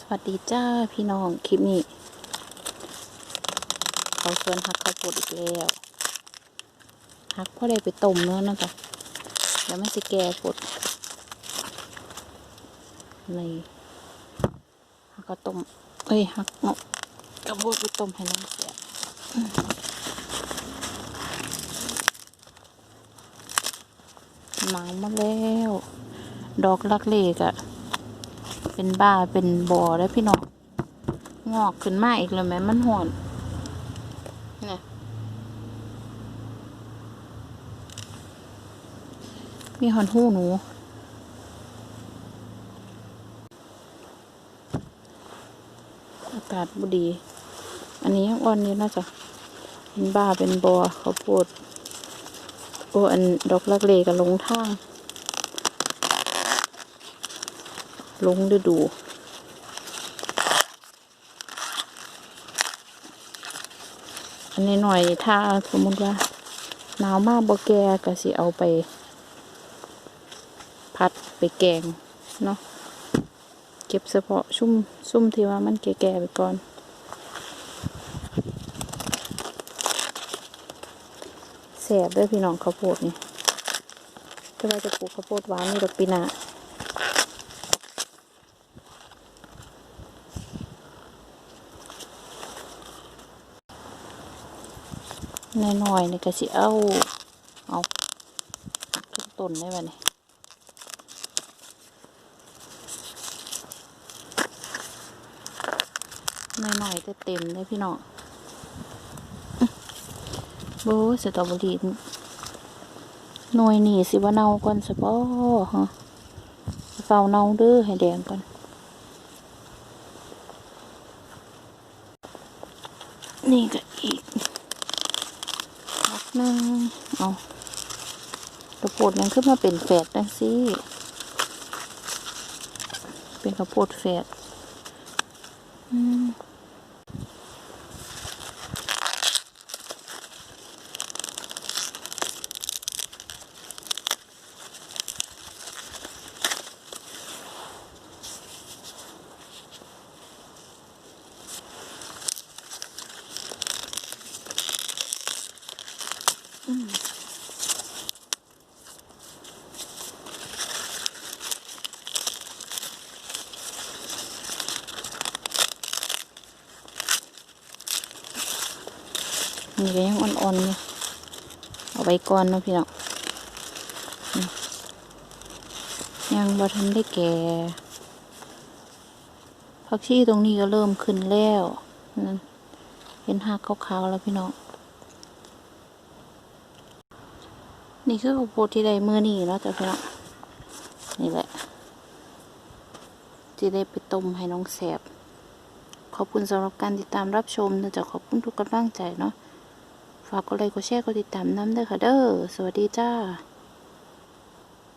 สวัสดีจ้าพี่น้องคลิปนี้ เขาชวนหักข้าวโพดอีกแล้วหักพ่อได้ไปต้มเนื้อนะจ๊ะแล้วมันจะแก่ปดนี่หักก็ต้มเอ้ยหักเนาะกระโพดไปต้มให้น้องเสียหนังมาแล้ว ดอกลักเลกอะ เป็นบ้าเป็นบ่อแล้พี่น้องงอกขึ้นมาอีกเลยไหมมันหอนเนี่ยมีหอนหูหนูอากาศบุดี อันนี้ยังอ่อนนี้น่าจะเป็นบ้าเป็นบอ่อเขาปวดโอ้อันดอกลักเลกับลงทาง ลงฤดูอันนี้หน่อยถ้าสมมติว่าหนาวมากบ่แก่ก็สิเอาไป พัดไปแกงเนาะเก็บเฉพาะชุ่มซุ่มที่ว่ามันแก่ๆไปก่อน แสบด้วยพี่น้องข้าวโพดนี่ก็ว่าจะปลูกข้าวโพดหวานนี่ดอกปีนา น้อยๆนี่ก็สิเอาเอาทุกต้นได้ป่ะนี่น้อยๆแต่เต็มเลยพี่น้องโบ้สตรอเบอรี่หน่วยนี่สิว่าเน่าก่อนสะบ่ฮะเฝ้าเน่าเด้อให้แดงก่อนนี่ก็อีก หนึงเอากระโพดยังขึ้นมาเป็นแฝดจังสิเป็นกระโพดแฝดอืม นี่ก็ยังอ่อนๆอยู่เอาไว้ก่อนนาะพี่น้องยังบ่ทันได้แก่ผักชีตรงนี้ก็เริ่มขึ้นแล้วนั่นเห็นหักขาวๆแล้วพี่น้อง นี่คือข้าวโพดที่ได้มือนี่เนาะจ้ะพี่น้องนี่แหละที่ได้ไปต้มให้น้องแสบ ขอบคุณสำหรับการติดตามรับชมนะจ๊ะขอบคุณทุกกำลังใจเนาะฝากกดไลค์กดแชร์กดติดตามน้ำด้วยค่ะเด้อสวัสดีจ้า